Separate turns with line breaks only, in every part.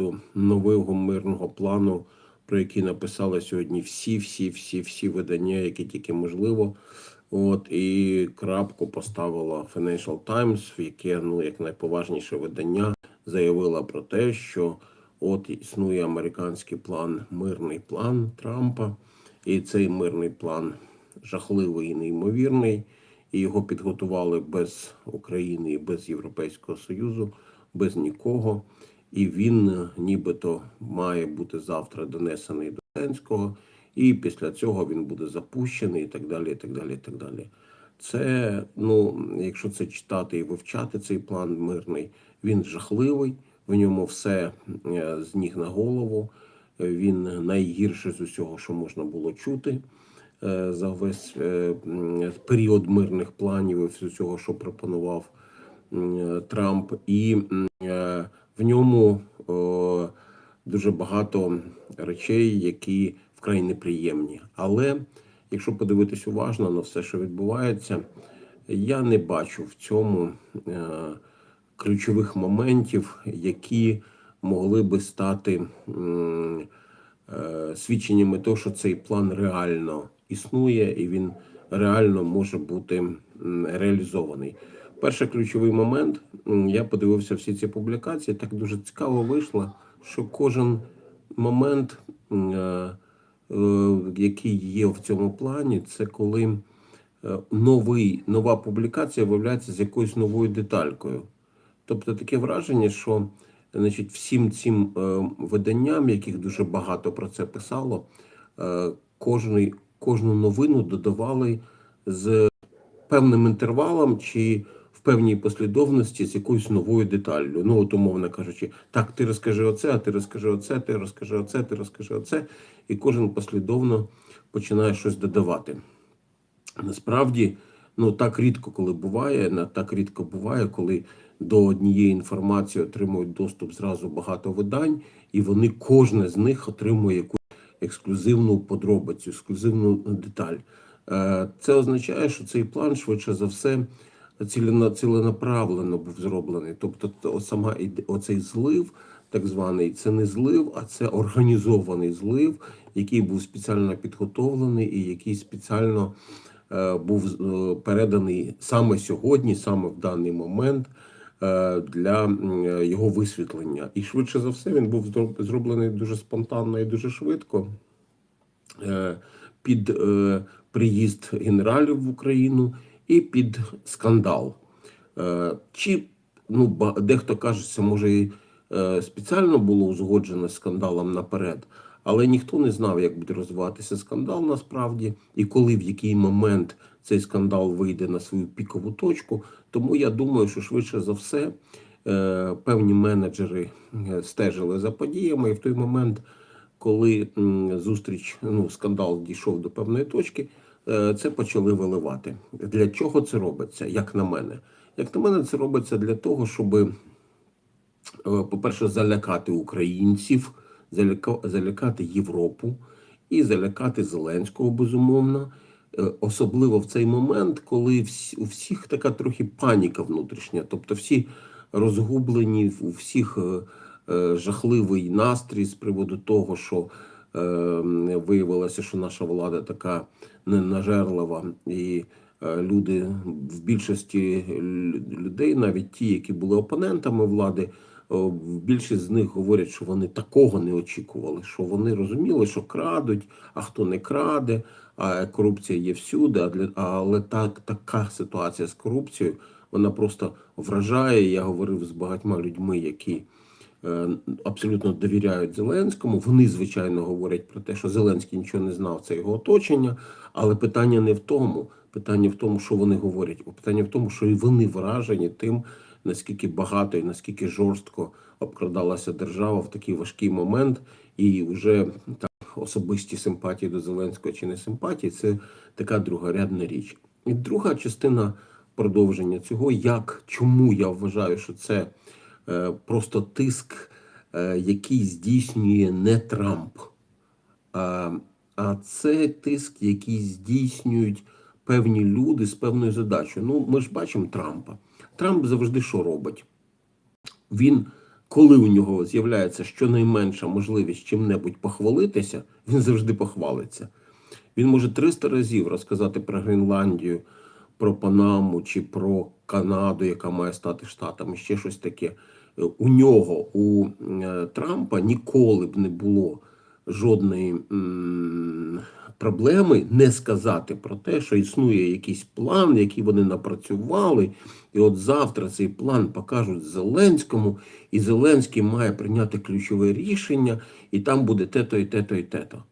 приводу нового мирного плану, про який написали сьогодні всі, всі, всі, всі видання, які тільки можливо. От і крапку поставила Financial Times, в яке ну як найповажніше видання заявила про те, що от існує американський план, мирний план Трампа, і цей мирний план жахливий і неймовірний. І його підготували без України і без Європейського Союзу, без нікого. І він е, нібито має бути завтра донесений до Зеленського, і після цього він буде запущений, і так далі. і так далі, і так далі. Це, ну, якщо це читати і вивчати цей план мирний, він жахливий, в ньому все е, з ніг на голову. Він найгірший з усього, що можна було чути е, за весь період мирних планів і всього, що пропонував Трамп. І в ньому о, дуже багато речей, які вкрай неприємні. Але якщо подивитись уважно на все, що відбувається, я не бачу в цьому е, ключових моментів, які могли би стати е, свідченнями того, що цей план реально існує і він реально може бути реалізований. Перший ключовий момент, я подивився всі ці публікації, так дуже цікаво вийшло, що кожен момент, е, е, який є в цьому плані, це коли е, новий, нова публікація виявляється з якоюсь новою деталькою. Тобто таке враження, що значить, всім цим виданням, яких дуже багато про це писало, кожний, кожну новину додавали з певним інтервалом чи в певній послідовності з якоюсь новою деталлю. Ну, от умовно кажучи, так, ти розкажи оце, а ти розкажи оце, ти розкажи оце, ти розкажи оце, і кожен послідовно починає щось додавати. Насправді, ну так рідко, коли буває, так рідко буває, коли до однієї інформації отримують доступ зразу багато видань, і вони кожне з них отримує якусь ексклюзивну подробицю, ексклюзивну деталь. Е, Це означає, що цей план швидше за все цілена- ціленаправлено був зроблений. Тобто, то сама оцей злив, так званий, це не злив, а це організований злив, який був спеціально підготовлений і який спеціально е, був е, переданий саме сьогодні, саме в даний момент е, для його висвітлення. І швидше за все він був зроб- зроблений дуже спонтанно і дуже швидко під приїзд генералів в Україну і під скандал. Е, Чи ну, дехто каже, це може і е, спеціально було узгоджено скандалом наперед, але ніхто не знав, як буде розвиватися скандал насправді, і коли в який момент цей скандал вийде на свою пікову точку. Тому я думаю, що швидше за все е, певні менеджери стежили за подіями, і в той момент, коли зустріч, ну, скандал дійшов до певної точки, це почали виливати. Для чого це робиться, як на мене? Як на мене, це робиться для того, щоб, е, по-перше, залякати українців, заляка- залякати Європу і залякати Зеленського, безумовно. Е, Особливо в цей момент, коли у всіх така трохи паніка внутрішня, тобто всі розгублені, у всіх е, е, жахливий настрій з приводу того, що е, виявилося, що наша влада така ненажерлива, і е, люди в більшості людей, навіть ті, які були опонентами влади, більшість з них говорять, що вони такого не очікували, що вони розуміли, що крадуть, а хто не краде, а корупція є всюди. Але так така ситуація з корупцією вона просто вражає. Я говорив з багатьма людьми, які е, абсолютно довіряють Зеленському. Вони, звичайно, говорять про те, що Зеленський нічого не знав, це його оточення. Але питання не в тому. Питання в тому, що вони говорять. Питання в тому, що і вони вражені тим, наскільки багато і наскільки жорстко обкрадалася держава в такий важкий момент, і вже так особисті симпатії до Зеленського чи не симпатії, це така другорядна річ. І друга частина продовження цього, як чому я вважаю, що це е, просто тиск, е, який здійснює не Трамп, а, а це тиск, який здійснюють певні люди з певною задачею. Ну, ми ж бачимо Трампа. Трамп завжди що робить? Він коли у нього з'являється щонайменша можливість чим-небудь похвалитися, він завжди похвалиться. Він може 300 разів розказати про Гренландію, про Панаму чи про Канаду, яка має стати штатом, і ще щось таке. У нього, у е, Трампа, ніколи б не було жодної проблеми не сказати про те, що існує якийсь план, який вони напрацювали, і от завтра цей план покажуть Зеленському, і Зеленський має прийняти ключове рішення, і там буде те-то і те-то і те-то.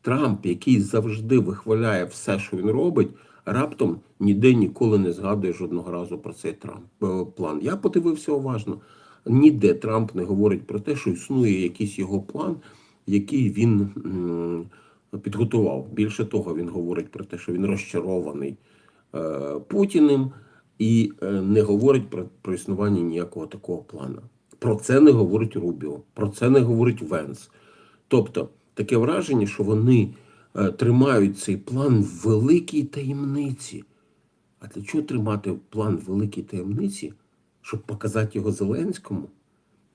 Трамп, який завжди вихваляє все, що він робить, раптом ніде ніколи не згадує жодного разу про цей Трамп план. Я подивився уважно. Ніде Трамп не говорить про те, що існує якийсь його план, який він підготував. Більше того, він говорить про те, що він розчарований е, Путіним і е, не говорить про, про існування ніякого такого плану. Про це не говорить Рубіо, про це не говорить Венс. Тобто таке враження, що вони тримають цей план в великій таємниці. А для чого тримати план в великій таємниці, щоб показати його Зеленському?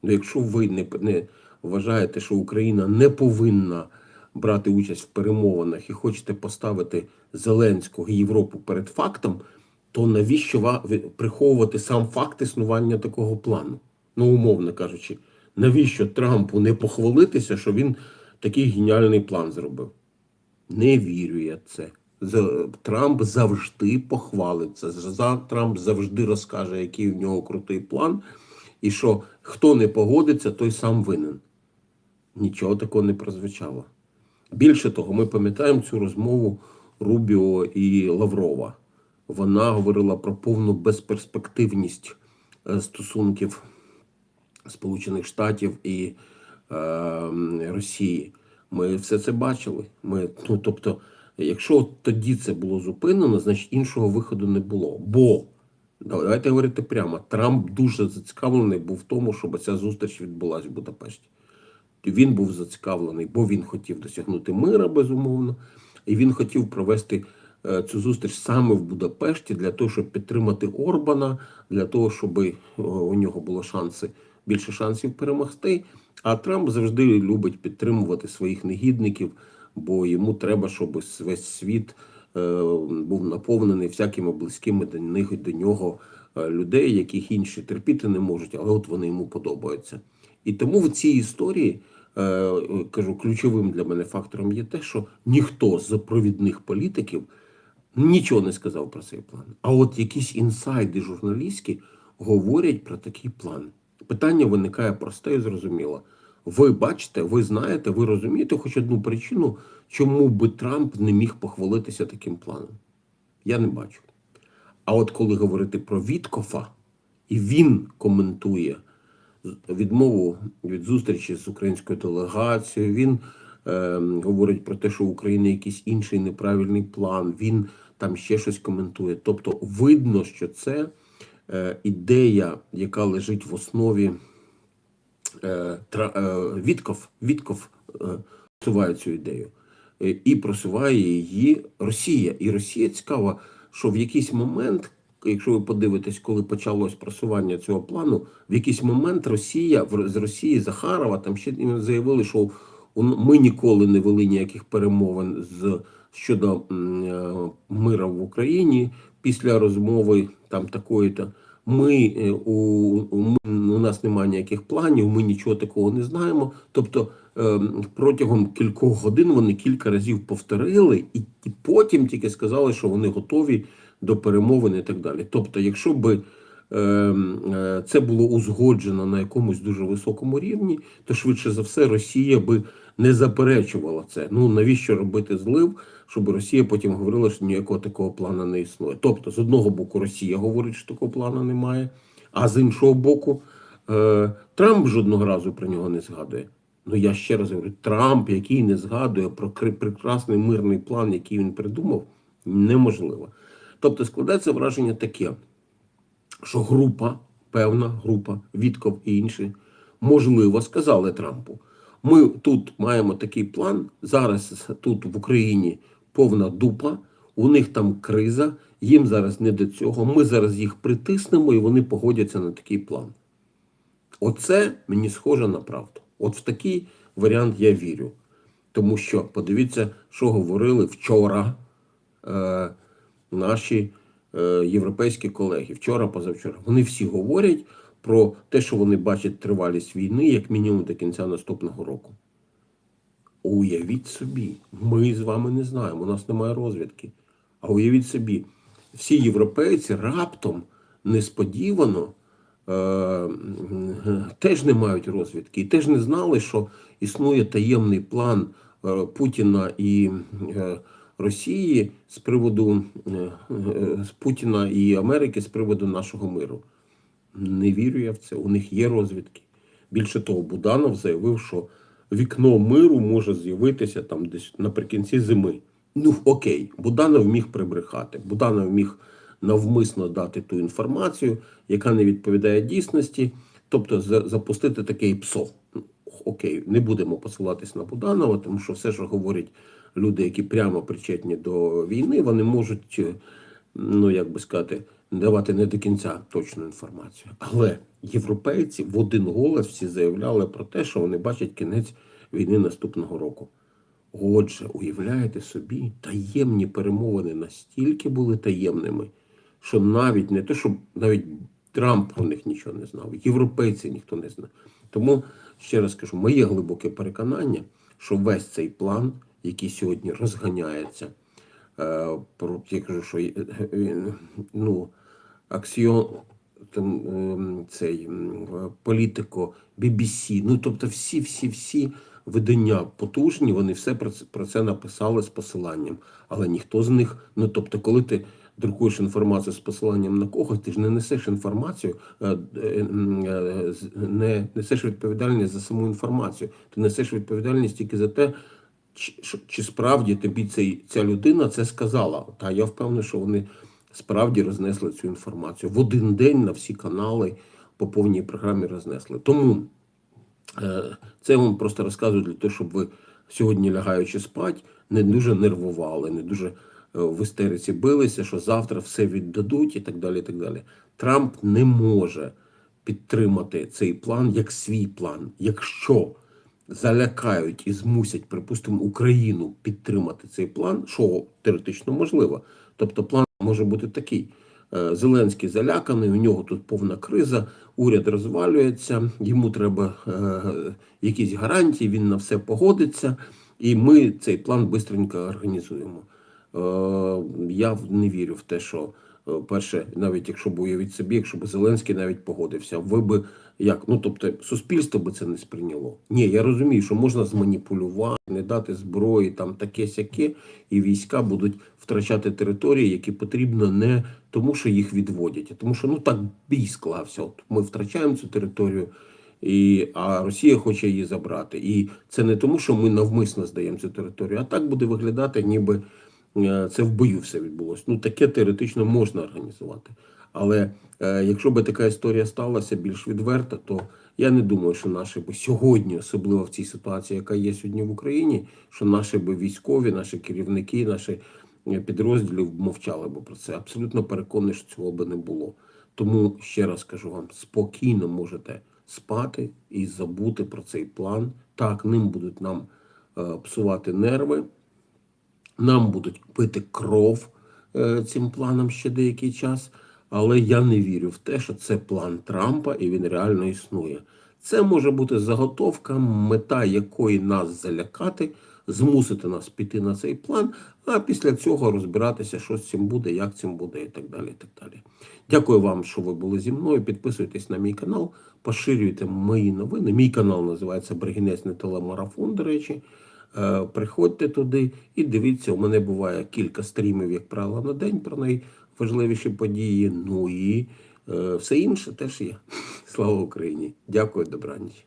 Ну, якщо ви не, не вважаєте, що Україна не повинна брати участь в перемовинах і хочете поставити Зеленського і Європу перед фактом, то навіщо ва- приховувати сам факт існування такого плану? Ну, умовно кажучи, навіщо Трампу не похвалитися, що він такий геніальний план зробив? Не вірю я це. Трамп завжди похвалиться. Трамп завжди розкаже, який в нього крутий план, і що хто не погодиться, той сам винен. Нічого такого не прозвучало. Більше того, ми пам'ятаємо цю розмову Рубіо і Лаврова. Вона говорила про повну безперспективність е, стосунків Сполучених Штатів і е, Росії. Ми все це бачили. Ми, ну, тобто, якщо тоді це було зупинено, значить іншого виходу не було. Бо давайте говорити прямо, Трамп дуже зацікавлений був в тому, щоб ця зустріч відбулася в Будапешті. Він був зацікавлений, бо він хотів досягнути мира, безумовно, і він хотів провести е, цю зустріч саме в Будапешті для того, щоб підтримати Орбана, для того, щоб е, у нього було шанси більше шансів перемогти. А Трамп завжди любить підтримувати своїх негідників, бо йому треба, щоб весь світ е, був наповнений всякими близькими до них до нього е, людей, яких інші терпіти не можуть, але от вони йому подобаються. І тому в цій історії е, кажу, ключовим для мене фактором є те, що ніхто з провідних політиків нічого не сказав про цей план. А от якісь інсайди журналістські говорять про такий план. Питання виникає просте і зрозуміло. Ви бачите, ви знаєте, ви розумієте хоч одну причину, чому би Трамп не міг похвалитися таким планом? Я не бачу. А от коли говорити про Віткофа, і він коментує відмову від зустрічі з українською делегацією, він е, говорить про те, що у України якийсь інший неправильний план, він там ще щось коментує. Тобто, видно, що це ідея, яка лежить в основі е, е, Вітков, Вітков е, просуває цю ідею. Е, І просуває її Росія. І Росія цікава, що в якийсь момент, якщо ви подивитесь, коли почалось просування цього плану, в якийсь момент Росія з Росії Захарова там ще заявили, що ми ніколи не вели ніяких перемовин з щодо е, мира в Україні після розмови там такої-то. Ми е, у, ми- у нас немає ніяких планів, ми нічого такого не знаємо. Тобто ем, протягом кількох годин вони кілька разів повторили, і, і потім тільки сказали, що вони готові до перемовин і так далі. Тобто, якщо би ем, е, це було узгоджено на якомусь дуже високому рівні, то швидше за все Росія би не заперечувала це. Ну навіщо робити злив, щоб Росія потім говорила, що ніякого такого плану не існує. Тобто, з одного боку, Росія говорить, що такого плану немає, а з іншого боку, е, Трамп жодного разу про нього не згадує. Ну я ще раз говорю, Трамп, який не згадує про прекрасний мирний план, який він придумав, неможливо. Тобто складається враження таке, що група, певна група, Вітков і інші, можливо, сказали Трампу: ми тут маємо такий план, зараз тут в Україні повна дупа, у них там криза, їм зараз не до цього. Ми зараз їх притиснемо і вони погодяться на такий план. Оце мені схоже на правду. От в такий варіант я вірю. Тому що подивіться, що говорили вчора е, наші е, європейські колеги. Вчора, позавчора. Вони всі говорять про те, що вони бачать тривалість війни як мінімум до кінця наступного року. Уявіть собі, ми з вами не знаємо, у нас немає розвідки. А уявіть собі, всі європейці раптом несподівано е, теж не мають розвідки і теж не знали, що існує таємний план е, Путіна і е, Росії з приводу е, е, з Путіна і Америки з приводу нашого миру. Не вірю я в це. У них є розвідки. Більше того, Буданов заявив, що вікно миру може з'явитися там десь наприкінці зими. Ну окей, Буданов міг прибрехати. Буданов міг навмисно дати ту інформацію, яка не відповідає дійсності, тобто запустити таке ПСО. Ну, Окей, не будемо посилатись на Буданова, тому що все, що говорять люди, які прямо причетні до війни, вони можуть, е, ну як би сказати, давати не до кінця точну інформацію. Але європейці в один голос всі заявляли про те, що вони бачать кінець війни наступного року. Отже, уявляєте собі, таємні перемовини настільки були таємними, що навіть не те, що навіть Трамп про них нічого не знав, європейці ніхто не знав. Тому ще раз кажу, моє глибоке переконання, що весь цей план, який сьогодні розганяється, я кажу, що е, він, ну, аксіон там ем, цей е, політико, BBC, ну тобто всі, всі, всі видання потужні, вони все про це, про це написали з посиланням. Але ніхто з них, ну тобто, коли ти друкуєш інформацію з посиланням на когось, ти ж не несеш інформацію, е, е, е, не несеш відповідальність за саму інформацію. Ти несеш відповідальність тільки за те, чи, чи справді тобі цей, ця людина це сказала. Та я впевнений, що вони справді рознесли цю інформацію в один день на всі канали по повній програмі рознесли. Тому е, це я вам просто розказую для того, щоб ви сьогодні лягаючи спать, не дуже нервували, не дуже е, в істериці билися, що завтра все віддадуть і так далі. І так далі. Трамп не може підтримати цей план як свій план, якщо залякають і змусять, припустимо, Україну підтримати цей план, що теоретично можливо. Тобто план може бути такий. Е, Зеленський заляканий, у нього тут повна криза, уряд розвалюється, йому треба е, якісь гарантії, він на все погодиться, і ми цей план швидко організуємо. Е, я не вірю в те, що перше, навіть якщо б уявіть собі, якщо б Зеленський навіть погодився, ви би як? Ну тобто, суспільство би це не сприйняло. Ні, я розумію, що можна зманіпулювати, не дати зброї, там таке сяке, і війська будуть втрачати території, які потрібно не тому, що їх відводять, а тому, що ну так бій склався. От ми втрачаємо цю територію. І, а Росія хоче її забрати. І це не тому, що ми навмисно здаємо цю територію, а так буде виглядати, ніби це в бою все відбулося. Ну таке теоретично можна організувати. Але е, якщо би така історія сталася більш відверта, то я не думаю, що наші би сьогодні, особливо в цій ситуації, яка є сьогодні в Україні, що наші би військові, наші керівники, наші е, підрозділів мовчали би про це. Абсолютно переконаний, що цього би не було. Тому ще раз кажу вам, спокійно можете спати і забути про цей план. Так, ним будуть нам е, псувати нерви, нам будуть пити кров е, цим планом ще деякий час. Але я не вірю в те, що це план Трампа і він реально існує. Це може бути заготовка, мета якої нас залякати, змусити нас піти на цей план, а після цього розбиратися, що з цим буде, як цим буде, і так далі. І так далі. Дякую вам, що ви були зі мною. Підписуйтесь на мій канал, поширюйте мої новини. Мій канал називається Бригінець не телемарафон, до речі. Е, Приходьте туди і дивіться, у мене буває кілька стрімів, як правило, на день про найважливіші події. Ну і е, все інше теж є. Слава Україні! Дякую, добраніч.